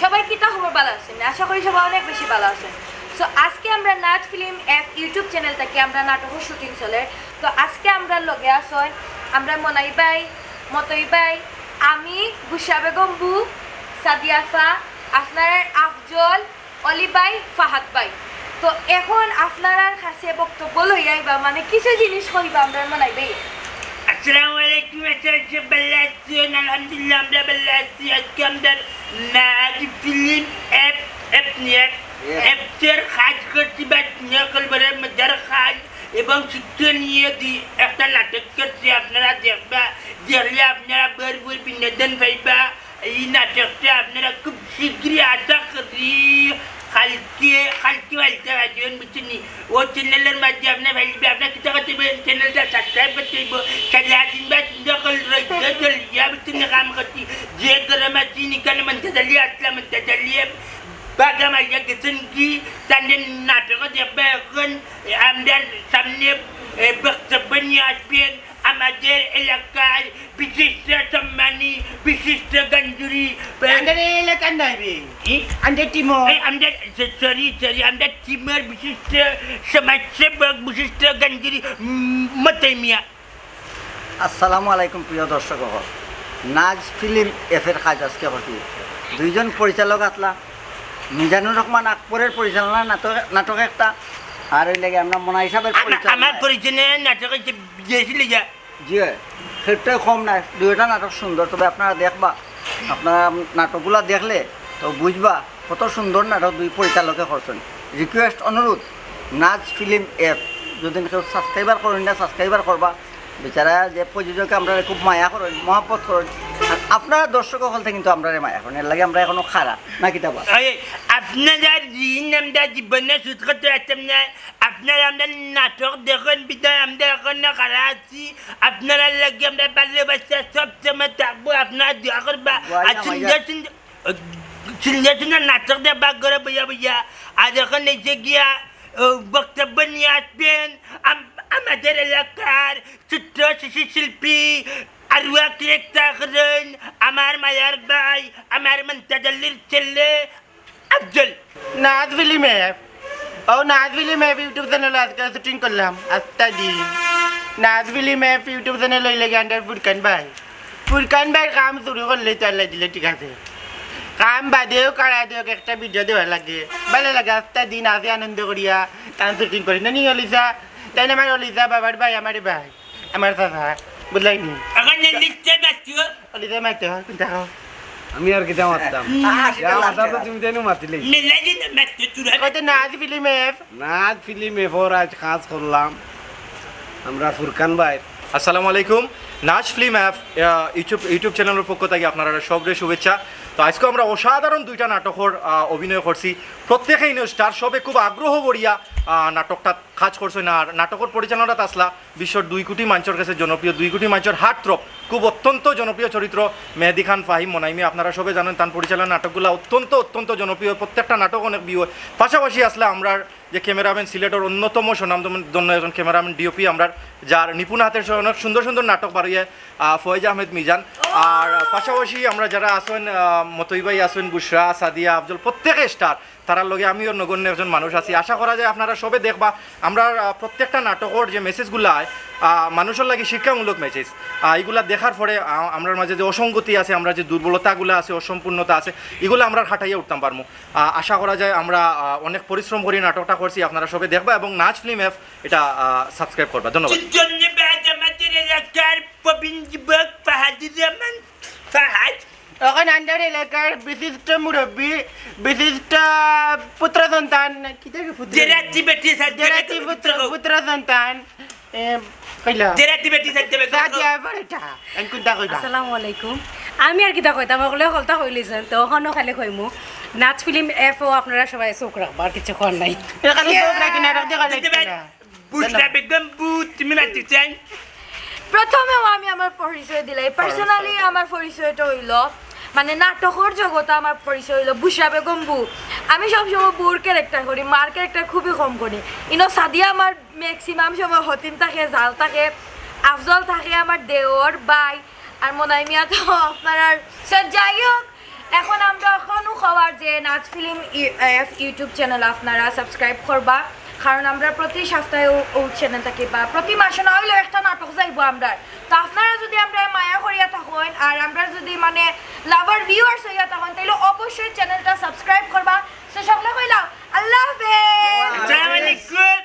সবাই কিতা খবর ভালো আছেন আশা করি সবাই অনেক বেশি ভালো আছেন সো আজকে আমরা নাচ ফিল্ম অ্যাপ ইউটিউব চ্যানেল থেকে আমরা নাটকের শুটিং চলে। তো আজকে আমরা লগে আসয় আমরা মনাই বাই মতই বাই আমি গুসা বেগম বু সাদিয়াফা আপনার আফজল, অলি বাই ফাহাদ বাই তো এখন আপনার কাছে বক্তব্য লইয়াইবা মানে কিছু জিনিস কইবা আমরা মনাই বাই আসসালামু আলাইকুম আচ্ছা ভালো আছেন আলহামদুলিল্লাহ, আমরা আছি আজকে আমাদের নাচ ফিল্ম অ্যাপ অ্যাপ নিয়ে অ্যাপসের কাজ করছি বা নিয়ে মজার কাজ এবং শিক্ষা নিয়ে একটা নাটক করছি, আপনারা দেখবা, দেখলে আপনারা বই বিনোদন পাইবা। এই নাটকটা আপনারা খুব শীঘ্রই আশা করি কালকে কালকে বাড়িতে আসবেন বুঝছেন? ও চ্যানেলের মাঝে আপনার ভাইবে আপনার কিছু করতে চ্যানেলটা সাবস্ক্রাইব করতে হইব। খেলা দিনবা চিন্তা করলে জলিয়া বুঝছেন কাম করছি। যে গরম আছি নিকালে মনতে চালিয়ে আসলাম মনতে চালিয়ে বাগা মাইয়া গেছেন কি তাদের নাটক দেখবে এখন আমাদের সামনে এ, বক্তব্য নিয়ে আসবেন আমাদের এলাকার বিশিষ্ট সম্মানী বিশিষ্ট গঞ্জুরি Anda ni lekan dah bi. Anda timo. এই আমাদের সরি সরি আমাদের টিমের বিশিষ্ট সমাজসেবক বিশিষ্ট গানগিরি মতাই মিয়া আসসালামু আলাইকুম প্রিয় দর্শক নাজ ফিল্ম এফের কাজ আজকে করছি দুইজন পরিচালক আসলা। মিজানুর রহমান আকবরের পরিচালনা নাটক নাটক একটা। আর ওই লাগে আমরা মনা হিসাবের আমা- আমার পরিচালনা নাটক বিদেশি লিগা। জি সেটাই কম নাই দুইটা নাটক সুন্দর তবে আপনারা দেখবা। আপনারা নাটকগুলো দেখলে তো বুঝবা কত সুন্দর নাটক দুই পরিচালকে করছেন। রিকোয়েস্ট অনুরোধ নাচ ফিল্ম এপ যদি কেউ সাবস্ক্রাইবার করেন না সাবস্ক্রাইবার করবা। বেচারা যে প্রযোজকে আমরা খুব মায়া করেন মহাব্বত করেন আপনারা দর্শক হল থেকে কিন্তু আমরা মায়া করেন। এর লাগে আমরা এখনও খারাপ না কিতাবা ওই আপনারা দিন আমরা জীবনে সুদ করতে পারতাম না। আপনারা আমরা নাটক দেখুন বিদায় আমরা এখন না খারা আছি। আপনারা লাগে আমরা ভালোবাসা সব সময় থাকব। আপনারা দোয়া করবা আর সুন্দর সুন্দর সুন্দর সুন্দর নাটক দেখবা করে বইয়া বইয়া। আর এখন এসে গিয়া বক্তব্য নিয়ে আসবেন। আম- আমাদের এলাকার চিত্র শিশু শিল্পী আরুয়া ক্রেক্তা করেন আমার মায়ার ভাই, আমার মন্তাজাল্লির ছেলে আফজল। নাচ ফিল্ম ও নাচ ফিল্ম ইউটিউব চ্যানেল আজকে শুটিং করলাম। আস্তা দিন নাচ ফিল্ম ইউটিউব চ্যানেল ওই লাগে আন্ডার ফুরকান ভাই। ফুরকান ভাই কাম শুরু করলে তো আল্লাহ দিলে, ঠিক আছে। কাম বাদেও কারা দিও, একটা ভিডিও দেওয়া লাগে। ভালো লাগে আস্তা দিন আসে আনন্দ করিয়া কাম শুটিং করি। না নি অলিসা তাই আমার অলিসা বাবার ভাই, আমার ভাই, আমার চাচা। এখন হয় কোনটা আমি আর তো তুমি জানো মাতিলে কত নাচ ফিল্ম নাচ আজ কাজ করলাম আমরা ফুরকান ভাই আসসালামু আলাইকুম নাচ ফিল্ম অ্যাপ ইউটিউব ইউটিউব চ্যানেলের পক্ষ থেকে আপনারা সবরে শুভেচ্ছা তো আজকে আমরা অসাধারণ দুইটা নাটকর অভিনয় করছি প্রত্যেকেই স্টার সবে খুব আগ্রহ বড়িয়া নাটকটা কাজ করছে না আর নাটকের পরিচালনাটা আসলা বিশ্বর দুই কোটি মানুষের কাছে জনপ্রিয় দুই কোটি মানুষের হার্টথ্রপ খুব অত্যন্ত জনপ্রিয় চরিত্র মেহেদি খান, ফাহিম, মনাইমি। আপনারা সবে জানেন তার পরিচালনা নাটকগুলো অত্যন্ত অত্যন্ত জনপ্রিয় প্রত্যেকটা নাটক অনেক বিয়ে। পাশাপাশি আসলে আমরা যে ক্যামেরাম্যান, সিলেটের অন্যতম সুনামধন্য একজন ক্যামেরাম্যান, ডিওপি আমরা যার নিপুণ হাতের সহ অনেক সুন্দর সুন্দর নাটক বাড়িয়ে ফয়েজ আহমেদ মিজান। আর পাশাপাশি আমরা যারা আছেন মতই ভাই আছেন বুসরা সাদিয়া, আফজল, প্রত্যেকে স্টার তারার লগে আমিও নগণ্য একজন মানুষ আছি। আশা করা যায় আপনারা সবে দেখবা, আমরা প্রত্যেকটা নাটকের যে মেসেজগুলো হয় মানুষের লাগে শিক্ষামূলক মেসেজ এইগুলা দেখার পরে আমরার মাঝে যে অসঙ্গতি আছে, আমরা যে দুর্বলতাগুলো আছে, অসম্পূর্ণতা আছে, এগুলো আমরা খাটাইয়া উঠতাম পারব আশা করা যায় আমরা অনেক পরিশ্রম করি নাটকটা করছি, আপনারা সবে দেখবা এবং নাচ ফিল্ম অ্যাপ এটা সাবস্ক্রাইব করবা। ধন্যবাদ ধন্যবাদ আমাদের এলাকার প্রবীণ যুবক ফাহাদুর রহমান এখন আন্ডার এলাকার বিশিষ্ট মুরব্বী বিশিষ্ট পুত্র সন্তান কি পুত্র? পুত্র পুত্র সন্তান আমি কোনটা কইবা? আসসালামু আলাইকুম। আমি আর কিতা কইতাম ওগুলো হলতা হইলিছেন তো ওখানেও খালি কইমু। নাচ ফিল্ম এফও আপনারা সবাই চোখ রাখবা আর কিছু কর নাই। প্রথমেও আমি আমার পরিচয় দিলাই। পার্সোনালি আমার পরিচয়টা হইল মানে নাটকের জগতে আমার পরিচয় হইল বুসরা বেগম বু। আমি সবসময় বুর ক্যারেক্টার করি মার ক্যারেক্টার খুবই কম করি। ইনো সাদিয়া আমার ম্যাক্সিমাম সময় হতিন থাকে, জাল থাকে, আফজল থাকে আমার দেওর বাই আর মনাই মিয়া তো আপনার আর যাই হোক এখন আমরা এখনও খাওয়ার যে নাচ ফিল্ম ইউটিউব চ্যানেল আপনারা সাবস্ক্রাইব করবা কারণ আমরা প্রতি সপ্তাহে ও চ্যানেল থাকি বা প্রতি মাসে না হইলেও একটা নাটক যাইব আমরা তো আপনারা যদি আমরা মায়া করিয়া থাকেন আর আমরা যদি মানে লাভার ভিউয়ার্স হইয়া তখন তাইলে অবশ্যই চ্যানেলটা সাবস্ক্রাইব করবা তো সকলে কইলাও আল্লাহ হাফেজ আসসালামু আলাইকুম